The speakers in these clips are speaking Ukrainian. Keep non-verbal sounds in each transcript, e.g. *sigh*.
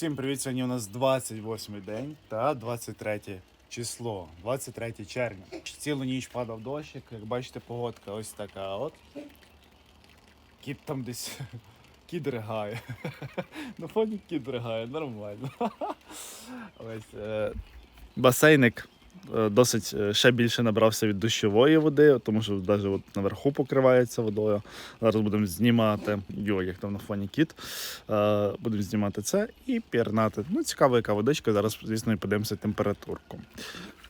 Всім привіт! Сьогодні у нас 28 день та 23 число, 23 червня. Цілу ніч падав дощик, як бачите, погодка ось така от. Кіт там десь *laughs* кіт ригає. *laughs* На фоні кіт ригає, нормально. *laughs* Ось е, басейник досить е, ще більше набрався від дощової води, тому що навіть от наверху покривається водою. Зараз будемо знімати, йо, як там на фоні кіт. Е, будемо знімати це і пірнати. Ну, цікава, яка водичка. Зараз, звісно, і подивимося температурку.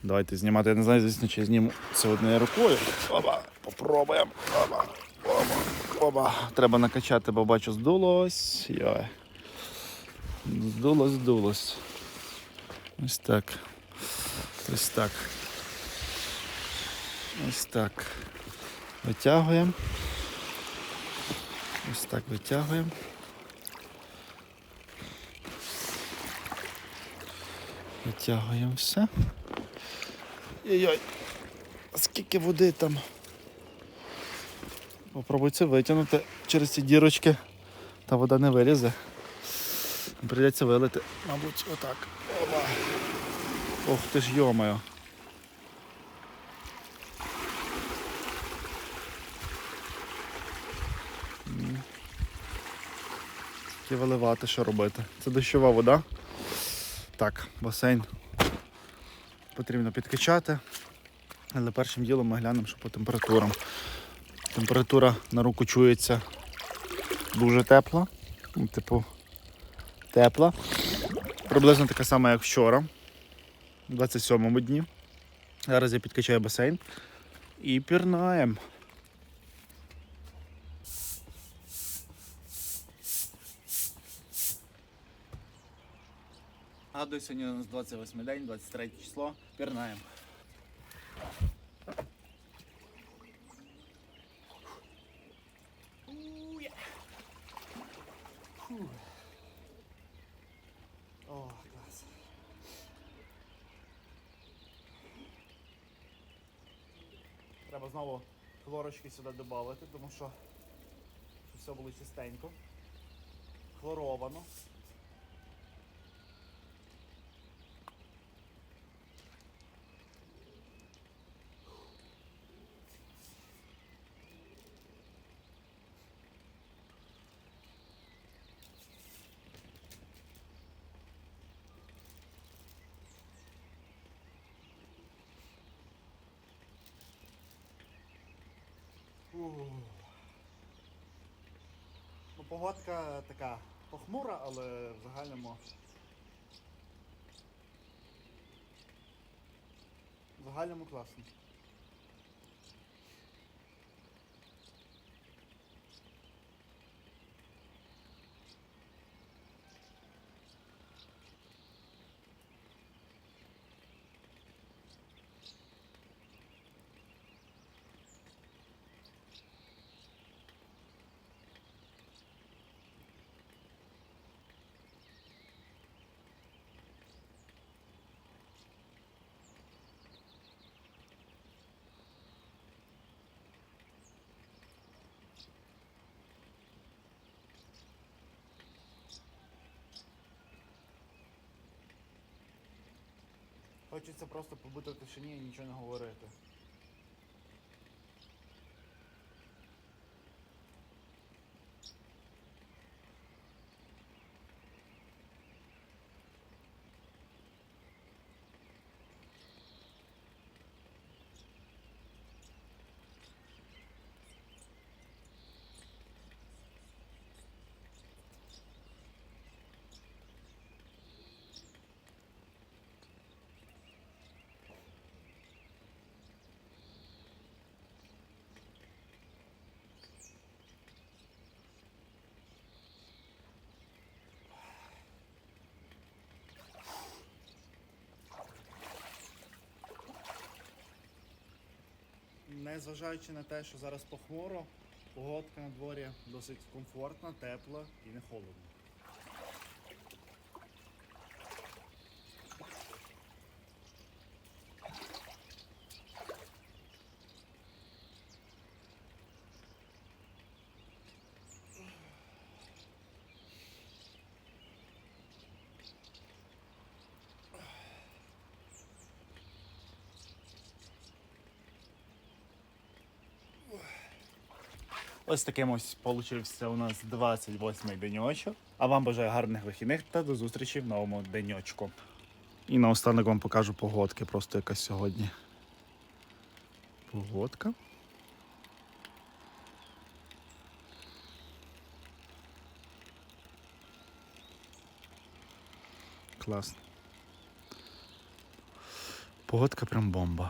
Давайте знімати. Я не знаю, звісно, чи я зніму це однією рукою. Оба, попробуємо. Оба, оба, оба. Треба накачати, бо бачу, здулось. Йой. Здулось, здулось. Ось так. Ось так. Ось так. Витягуємо. Ось так витягуємо. Витягуємо все. Ой-ой, скільки води там. Попробуй це витягнути через ці дірочки. Та вода не вилізе. Прийдеться вилити, мабуть, отак. Опа. Ох ти ж йомаю. Тільки виливати, що робити. Це дощова вода. Так, басейн потрібно підкачати. Але першим ділом ми глянемо, що по температурам. Температура на руку чується дуже тепла. Типу, тепла. Приблизно така сама, як вчора, у 27-му дні. Зараз я підкачаю басейн і пірнаємо. Гадую, сьогодні у нас 28 день, 23 число. Пірнаємо. Треба знову хлорочки сюди додати, тому що щоб все було чистенько. Хлоровано. Ну, погодка така похмура, але в загальному. В загальному класно. Хочеться просто побути в тишині і нічого не говорити. Незважаючи на те, що зараз похмуро, погодка на дворі досить комфортна, тепла і не холодно. Ось таким ось получився у нас 28-й деньочок. А вам бажаю гарних вихідних та до зустрічі в новому деньочку. І наостанок вам покажу погодки, просто якась сьогодні. Погодка. Класно. Погодка прям бомба.